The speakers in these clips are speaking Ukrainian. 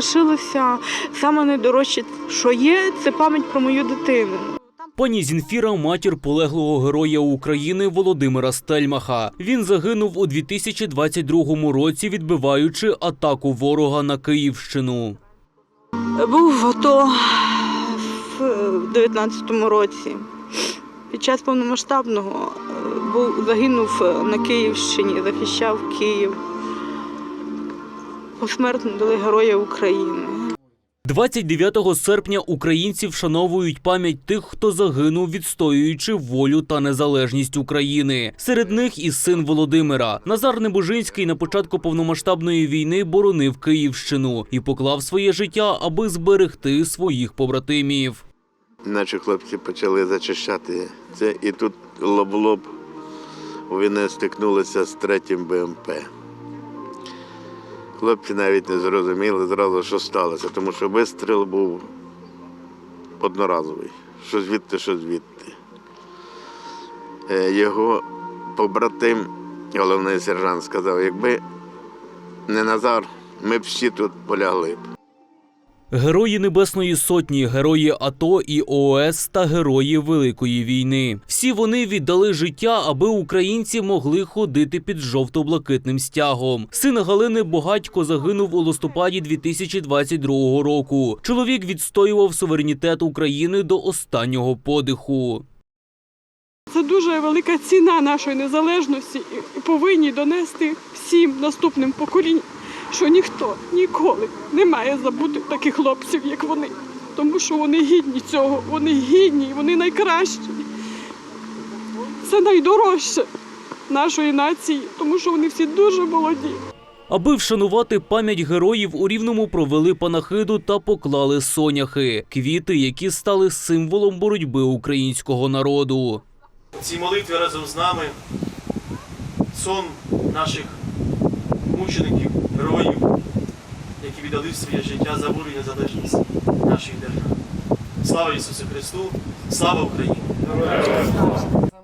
залишилося саме найдорожче, що є, це пам'ять про мою дитину. Пані Зінфіра матір полеглого героя України Володимира Стельмаха. Він загинув у 2022 році, відбиваючи атаку ворога на Київщину. Був в АТО в 19-му році. Під час повномасштабного е, був, загинув на Київщині, захищав Київ. Посмертно дали Героя України. 29 серпня українці вшановують пам'ять тих, хто загинув, відстоюючи волю та незалежність України. Серед них і син Володимира. Назар Небожинський на початку повномасштабної війни боронив Київщину і поклав своє життя, аби зберегти своїх побратимів. Наші хлопці почали зачищати це, і тут лоб в лоб вони стикнулися з третім БМП. Хлопці навіть не зрозуміли зразу, що сталося, тому що вистріл був одноразовий. Що звідти, що звідти. Е, Його побратим, головний сержант, сказав, якби не Назар, ми б всі тут полягли б. Герої Небесної Сотні, герої АТО і ООС та герої Великої війни. Всі вони віддали життя, аби українці могли ходити під жовто-блакитним стягом. Син Галини Богатько загинув у листопаді 2022 року. Чоловік відстоював суверенітет України до останнього подиху. Це дуже велика ціна нашої незалежності і повинні донести всім наступним поколінням, що ніхто ніколи не має забути таких хлопців, як вони. Тому що вони гідні цього, вони гідні, вони найкращі. Це найдорожче нашої нації, тому що вони всі дуже молоді. Аби вшанувати пам'ять героїв, у Рівному провели панахиду та поклали соняхи – квіти, які стали символом боротьби українського народу. У цій молитві разом з нами сон наших мучеників, які віддали своє життя за волю і незалежність нашої держави. Слава Ісусу Христу! Слава Україні!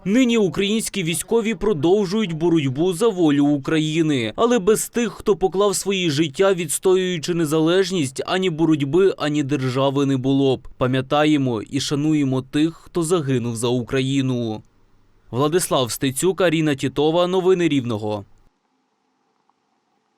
Нині українські військові продовжують боротьбу за волю України, але без тих, хто поклав свої життя, відстоюючи незалежність, ані боротьби, ані держави не було б. Пам'ятаємо і шануємо тих, хто загинув за Україну. Владислав Стецюк, Аріна Тітова. Новини Рівного.